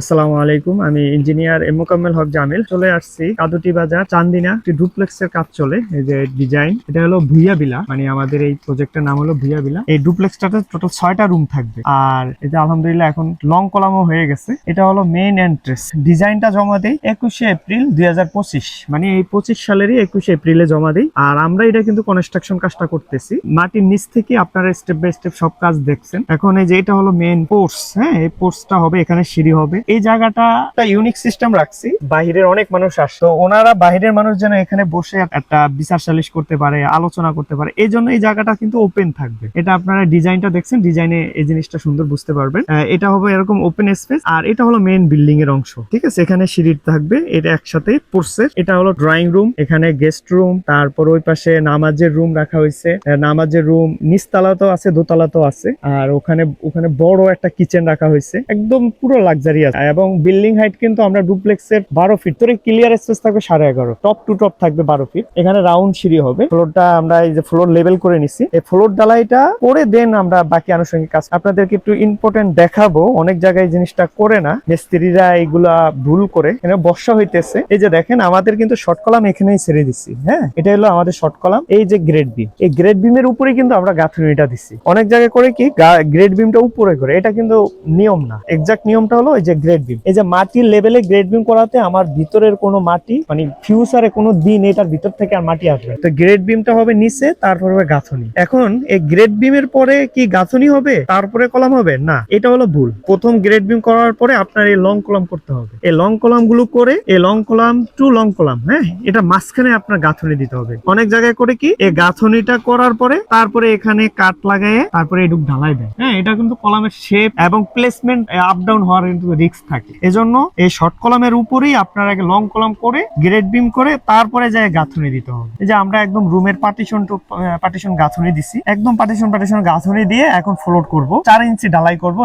আসসালামু আলাইকুম, আমি ইঞ্জিনিয়ার এম মোকাম্মেল হক জামিল। চলে আসছি কাদুটি বাজার, চান্দিনা। একটি ডুপ্লেক্সের কাজ চলে, এই যে ডিজাইন। এটা হলো ভুইয়া বিলা মানে আমাদের এই প্রজেক্টের নাম হলো ভুইয়া বিলা। এই ডুপ্লেক্সটাতে টোটাল ছয়টা রুম থাকবে। আর এটা আলহামদুলিল্লাহ এখন লং কলামও হয়ে গেছে। এটা হলো মেইন এন্ট্রেস ডিজাইনটা জমা দেই একুশে এপ্রিল দুই হাজার পঁচিশ। মানে এই পঁচিশ সালেরই একুশে এপ্রিলে জমা দেই। আর আমরা এটা কিন্তু কনস্ট্রাকশন কাজটা করতেছি। মাটির নিচ থেকে আপনারা স্টেপ বাই স্টেপ সব কাজ দেখছেন। এখন এই যে এটা হলো মেইন পোর্স হ্যাঁ? এই পোর্সটা হবে, এখানে সিঁড়ি হবে। এই জায়গাটা একটা ইউনিক সিস্টেম রাখছি। বাহিরের অনেক মানুষ আসে। তো ওনারা বাহিরের মানুষ যেন এখানে বসে একটা বিচার সালিশ করতে পারে, আলোচনা করতে পারে, এই জন্য এই জায়গাটা কিন্তু ওপেন থাকবে। এটা আপনারা ডিজাইনটা দেখছেন, ডিজাইনে এই জিনিসটা সুন্দর বুঝতে পারবেন। এটা হবে এরকম ওপেন স্পেস আর এটা হলো মেইন বিল্ডিং এর অংশ। ঠিক আছে? এখানে সিঁড়ি থাকবে, এটা একসাথে পড়ছে। এটা হলো ড্রয়িং রুম এখানে গেস্ট রুম তারপর ওই পাশে নামাজের রুম রাখা হয়েছে। নামাজের রুম নিচতলাতেও আছে দোতলাতেও আছে। আর ওখানে ওখানে বড় একটা কিচেন রাখা হয়েছে। একদম পুরো লাক্সারিয়াস এবং বিল্ডিং হাইট কিন্তু আমরা ডুপ্লেক্সের বারো ফিট তোর ক্লিয়ার স্পেস থাকবে সাড়ে এগারো। টপ টু টপ থাকবে বারো ফিট এখানে রাউন্ড সিঁড়ি হবে। ফ্লোরটা আমরা এই যে ফ্লোর লেভেল করে নিছি। এই ফ্লোর ডালাইটা করে দেন আমরা বাকি আনুষঙ্গিক কাজ। আপনাদেরকে একটু ইম্পর্টেন্ট দেখাবো। অনেক জায়গায় জিনিসটা করে না। মিস্ত্রিরা এগুলা ভুল করে। এখানে বর্ষা হইতেছে। এই যে দেখেন, আমাদের কিন্তু শর্ট কলাম এখানেই ছেড়ে দিচ্ছি হ্যাঁ? এটা হলো আমাদের শর্ট কলাম এই যে গ্রেড বিম এই গ্রেড বিমের উপরে কিন্তু আমরা গাঁথুনিটা দিচ্ছি অনেক জায়গায় করে কি গ্রেড বিমটা উপরে করে। এটা কিন্তু নিয়ম না। এক্সাক্ট নিয়মটা হলো এই যে গ্রেড বিম এই যে মাটির লেভেলে গ্রেড বিম করাতে আমার ভিতরের কোনো মাটি মানে ফিউচারে কোনো দিন এটার ভিতর থেকে আর মাটি আসবে তো গ্রেড বিমটা হবে নিচে, তারপর হবে গাঁথনি। এখন এই গ্রেড বিমের পরে কি গাঁথনি হবে? তারপরে কলাম হবে? না, এটা হলো ভুল। প্রথম গ্রেড বিম করার পরে আপনার এই লং কলাম করতে হবে। এই লং কলামগুলো করে, এই long column to long column হ্যাঁ? এটা মাঝখানে আপনার গাঁথনি দিতে হবে। অনেক জায়গায় করে কি, এই গাঁথনিটা করার পরে তারপরে এখানে কাট লাগায় তারপরে এটুক ঢালাই দেয়। হ্যাঁ এটা কিন্তু কলামের শেপ এবং প্লেসমেন্ট আপ ডাউন হওয়ার কিন্তু রিস্ক থাকে। এজন্য এই শর্ট কলামের উপরেই আপনার আগে লং করে গ্রেড বিম করে, তারপরে যায় গাঁথনি দিতে হবে। এই যে আমরা একদম রুমের পার্টিশন টু পার্টিশন গাঁথনি দিছি। একদম পার্টিশন পার্টিশন গাঁথনি দিয়ে এখন ফ্লোট করব। চার ইঞ্চি করব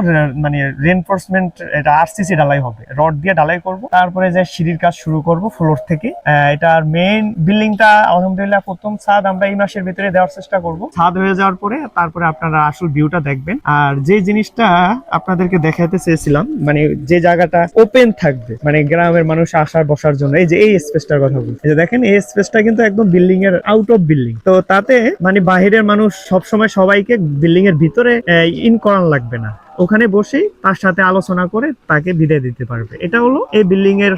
মানে রেনফোর্সমেন্ট এটা আরসিসি হবে। রড দিয়ে করব। তারপরে সিঁড়ির কাজ শুরু করব ফ্লোর থেকে। এটার মেইন বিল্ডিংটা আলহামদুলিল্লাহ প্রথম ছাদ আমরা এই মাসের ভিতরে দেওয়ার চেষ্টা করব। ছাদ হয়ে যাওয়ার পরে তারপরে আপনারা আসল ভিউটা দেখবেন। আর যে জিনিসটা আপনাদেরকে দেখাতে চেয়েছিলাম মানে যে জায়গাটা ওপেন থাকবে মানে গ্রামের মানুষ আসার বসার জন্য, এই যে এই স্পেসটার কথা বলছি। যে দেখেন, এই স্পেসটা কিন্তু একদম বিল্ডিং এর আউট অফ বিল্ডিং তো তাতে মানে বাহিরের মানুষ সবসময় সবাইকে বিল্ডিং এর ভিতরে ইন করান লাগবে না। ওখানে বসেই তার সাথে আলোচনা করে তাকে বিদায় দিতে পারবে। এটা হলো এই বিল্ডিং এর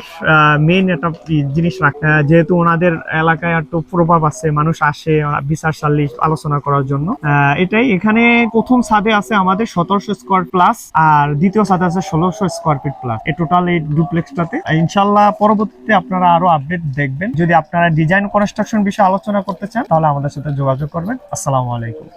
মেইন একটা জিনিস রাখা যেহেতু ওনাদের এলাকায় একটু প্রভাব আছে, মানুষ আসে বিচার সালিশ আলোচনা করার জন্য। এটাই এখানে প্রথম ছাদে আছে আমাদের সতেরোশো স্কোয়ার প্লাস আর দ্বিতীয় ছাদে আছে ষোলোশো স্কোয়ার ফিট প্লাস এই টোটাল এই ডুপ্লেক্সটাতে ইনশাল্লাহ পরবর্তীতে আপনারা আরও আপডেট দেখবেন। যদি আপনারা ডিজাইন কনস্ট্রাকশন বিষয়ে আলোচনা করতে চান, তাহলে আমাদের সাথে যোগাযোগ করবেন। আসসালামু আলাইকুম।